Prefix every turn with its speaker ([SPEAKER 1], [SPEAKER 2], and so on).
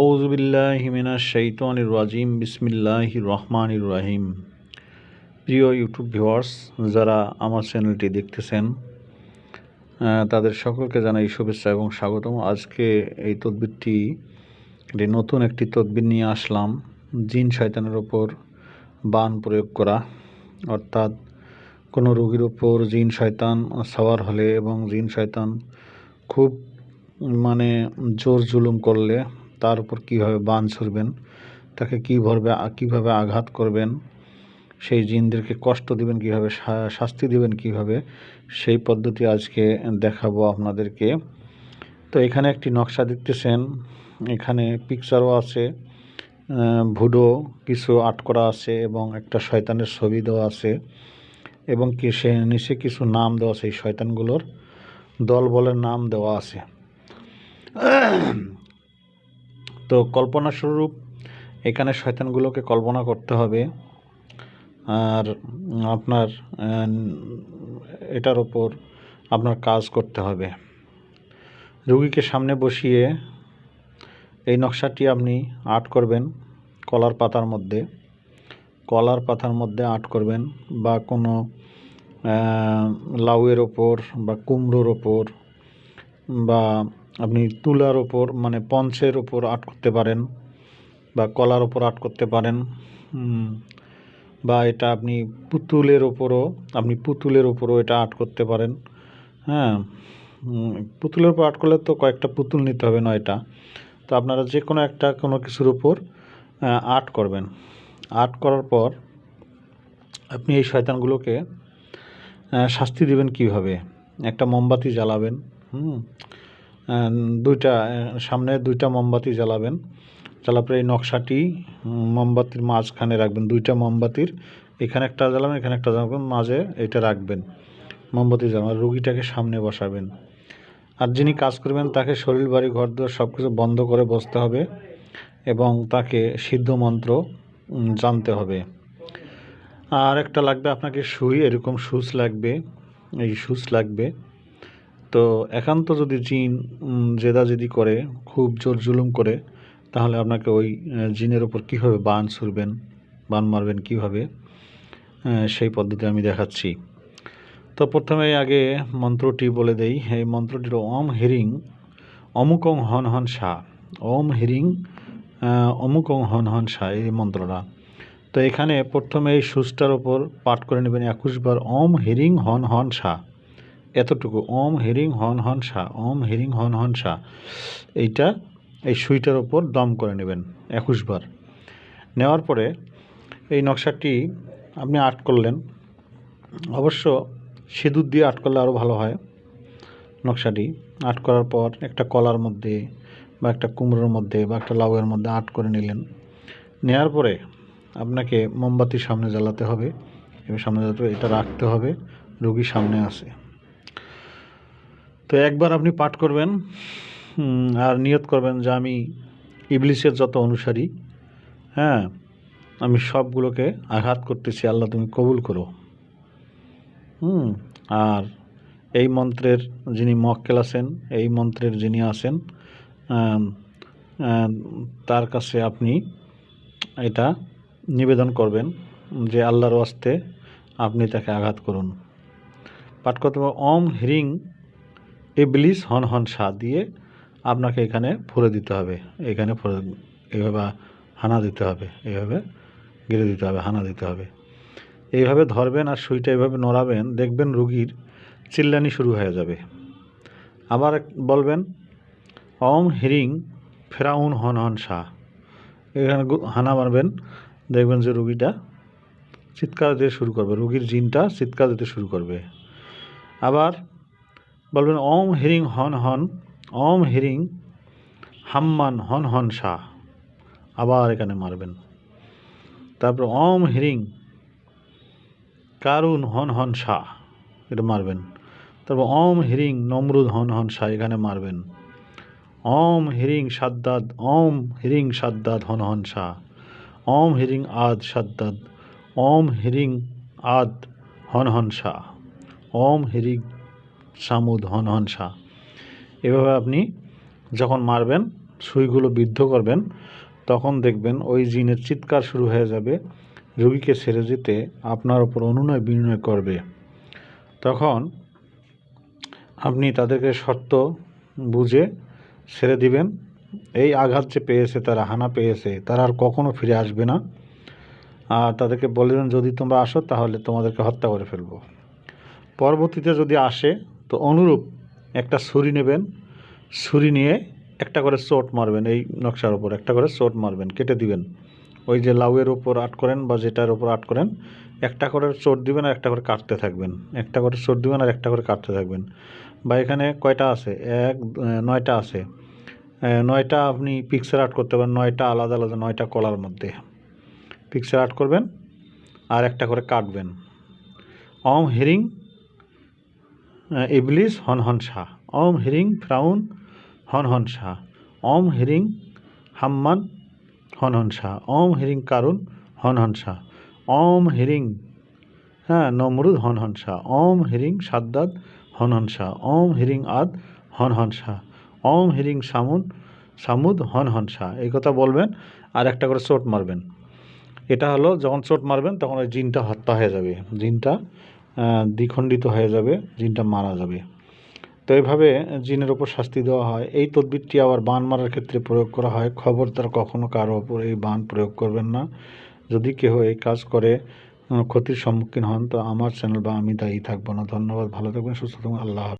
[SPEAKER 1] আউজুবিল্লাহিমিনা শৈতানির রাজিম, বিসমিল্লাহির রহমানির রাহিম। প্রিয় ইউটিউব ভিউয়ার্স, যারা আমার চ্যানেলটি দেখতেছেন তাদের সকলকে জানাই শুভেচ্ছা এবং স্বাগতম। আজকে এই তদবিরটি নতুন একটি তদবির নিয়ে আসলাম। জিন শয়তানের ওপর বান প্রয়োগ করা, অর্থাৎ কোনো রোগীর ওপর জিন শয়তান সাওয়ার হলে এবং জিন শয়তান খুব মানে জোর জুলুম করলে তার উপর কীভাবে বান ছুড়বেন, তাকে কীভাবে কীভাবে আঘাত করবেন, সেই জিনদেরকে কষ্ট দিবেন, কীভাবে শাস্তি দিবেন, কীভাবে, সেই পদ্ধতি আজকে দেখাবো আপনাদেরকে। তো এখানে একটি নকশা দেখতেছেন, এখানে পিকচারও আছে ভুডো কিছু আর্ট করা আছে এবং একটা শয়তানের ছবি দেওয়া আছে এবং কি সে নিচে কিছু নাম দেওয়া আছে এই শয়তানগুলোর, দল বলের নাম দেওয়া আছে। তো কল্পনা স্বরূপ, এখানে শয়তানগুলোকে কল্পনা করতে হবে। আর আপনার এটার ওপর আপনার কাজ করতে হবে। রুগীকে সামনে বসিয়ে এই নকশাটি আপনি আর্ট করবেন কলার পাতার মধ্যে। কলার পাতার মধ্যে আর্ট করবেন বা কোনো লাউয়ের ওপর বা কুমড়োর ওপর বা আপনি তুলার ওপর মানে পঞ্চের ওপর আর্ট করতে পারেন বা কলার ওপর আর্ট করতে পারেন বা এটা আপনি পুতুলের ওপরও আপনি পুতুলের ওপরও এটা আর্ট করতে পারেন। হ্যাঁ পুতুলের উপর আর্ট করলে তো কয়েকটা পুতুল নিতে হবে না এটা তো আপনারা যে কোনো একটা কোনো কিছুর উপর আর্ট করবেন। আর্ট করার পর আপনি এই শয়তানগুলোকে শাস্তি দেবেন কীভাবে? একটা মোমবাতি জ্বালাবেন, হুম দুইটা সামনে দুইটা মোমবাতি জ্বালাবেন। জ্বালার পরে এই নকশাটি মোমবাতির মাঝখানে রাখবেন, দুইটা মোমবাতির। এখানে একটা জ্বালাবেন, এখানে একটা জ্বালাবেন, মাঝে এটা রাখবেন, মোমবাতি জ্বালাবেন রুগীটাকে সামনে বসাবেন। আর যিনি কাজ করবেন, তাকে শরীর, বাড়ি, ঘর দুয়ার সব কিছু বন্ধ করে বসতে হবে এবং তাকে সিদ্ধ মন্ত্র জানতে হবে। আর একটা লাগবে আপনাকে সুই, এরকম সুচ লাগবে, এই সুচ লাগবে। তো একান্ত যদি জিন উম, জেদাজেদি করে খুব জোর জুলুম করে তাহলে আপনাকে ওই জিনের ওপর কীভাবে বান ছুড়বেন বান মারবেন কীভাবে সেই পদ্ধতি আমি দেখাচ্ছি। তো প্রথমে আগে মন্ত্রটি বলে দেই এই মন্ত্রটির ওম হিরিং অমুকং হন হন শাহ ওম হিরিং অমুকং হন হন শাহ এই মন্ত্রটা। তো এখানে প্রথমে এই সুচটার ওপর পাঠ করে নেবেন একুশ বার ওম হিরিং হন হন শাহ এতটুকু। ওম হিরিং হন হন শাহ ওম হিরিং হন হন শাহ এইটা এই সুইটার ওপর দম করে নেবেন একুশ বার। নেওয়ার পরে এই নকশাটি আপনি আর্ট করলেন। অবশ্য সিঁদুর দিয়ে আর্ট করলে আরও ভালো হয় নকশাটি। আর্ট করার পর একটা কলার মধ্যে বা একটা কুমড়োর মধ্যে বা একটা লাউয়ের মধ্যে আর্ট করে নিলেন। নেওয়ার পরে আপনাকে মোমবাতির সামনে জ্বালাতে হবে এবং সামনে জ্বালাতে এটা রাখতে হবে, রুগী সামনে আসে তো একবার আপনি পাঠ করবেন আর নিয়ত করবেন যে আমি ইবলিশের যত অনুসারী হ্যাঁ আমি সবগুলোকে আঘাত করতেছি, আল্লাহ তুমি কবুল করো। হুম, আর এই মন্ত্রের যিনি মক্কেল আছেন, এই মন্ত্রের যিনি আছেন তার কাছে আপনি এটা নিবেদন করবেন যে আল্লাহর ওয়াস্তে আপনি তাকে আঘাত করুন। পাঠ করতে ওম হ্রিং ইবলিস হন হন সা দিয়ে আপনাকে এখানে ফুরে দিতে হবে। এখানে ফুরে এইভাবে হানা দিতে হবে এইভাবে গিরে দিতে হবে, হানা দিতে হবে। এইভাবে ধরবেন আর সুইটা এইভাবে নড়াবেন, দেখবেন রুগীর চিল্লানি শুরু হয়ে যাবে। আবার বলবেন, ওম হিরিং ফেরাউন হন হন শাহ। এখানে হানা মারবেন, দেখবেন যে রুগীটা চিৎকার দিতে শুরু করবে, রুগীর জিনটা চিৎকার দিতে শুরু করবে। আবার বলবেন, ওম হিরিং হন হন, ওম হিরিং হাম্মান হন হন শাহ। আবার এখানে মারবেন। তারপর, ওম হিরিং কারুন হন হন শাহ। এটা মারবেন। তারপর, ওম হিরিং নমরুদ হন হন শাহ, এখানে মারবেন। ওম হিরিং সাদ্দাদ, ওম হিরিং সাদ্দাদ হন হন শাহ। ওম হিরিং আদ সাদ্দাদ, ওম হিরিং আদ হন হন শাহ। ওম হিরিং সামুদ হন হন শাহ। এভাবে আপনি যখন মারবেন, সুইগুলো বিদ্ধ করবেন, তখন দেখবেন ওই জিনের চিৎকার শুরু হয়ে যাবে, রোগীকে ছেড়ে যেতে আপনার ওপর অনুনয় বিনয় করবে। তখন আপনি তাদেরকে শর্ত বুঝে ছেড়ে দিবেন, এই আঘাত যে পেয়েছে, তারা হানা পেয়েছে, তারা আর কখনও ফিরে আসবে না। আর তাদেরকে বলে দেবেন, যদি তোমরা আসো, তাহলে তোমাদেরকে হত্যা করে ফেলব। পরবর্তীতে যদি আসে তো অনুরূপ একটা ছুরি নেবেন, ছুরি নিয়ে একটা করে চোট মারবেন এই নকশার ওপর একটা করে চোট মারবেন, কেটে দিবেন। ওই যে লাউয়ের ওপর আট করেন বা যেটার ওপর আট করেন, একটা করে চোট দিবেন আর একটা করে কাটতে থাকবেন। একটা করে চোট দিবেন আর একটা করে কাটতে থাকবেন। বা এখানে কয়টা আছে? এক নয়টা আছে। নয়টা আপনি পিকচার আর্ট করতে পারেন, নয়টা আলাদা আলাদা, নয়টা কলার মধ্যে। পিকচার আর্ট করবেন আর একটা করে কাটবেন। অম হিরিং ইবলিস হন হন শাহ। অম হিরিং ফ্রাউন হন হন শাহ। অম হিরিং হাম্মান হন হন শাহ। অম হিরিং কারুন হন হন শাহ। অম হিরিং হ্যাঁ নমরুদ হন হন শাহ। অম হিরিং সাদ্দাদ হন হন শাহ। অম হিরিং আদ হন হন শাহ। অম হিরিং সামুন, সামুদ হন হন শাহ। এই কথা বলবেন আর একটা করে চোট মারবেন। এটা হলো যখন চোট মারবেন তখন ওই জিনটা হত্যা হয়ে যাবে। জিনটা দ্বিখণ্ডিত হয়ে যাবে, জিনটা মারা যাবে। তো এইভাবে জিনের ওপর শাস্তি দেওয়া হয়। এই তদবিরটি আবার বান মারার ক্ষেত্রে প্রয়োগ করা হয়। খবর তার কখনো কারও ওপর এই বান প্রয়োগ করবেন না। যদি কেউ এই কাজ করে ক্ষতির সম্মুখীন হন, তো আমার চ্যানেল বা আমি দায়ী থাকব না। ধন্যবাদ। ভালো থাকবেন, সুস্থ থাকবেন। আল্লাহ।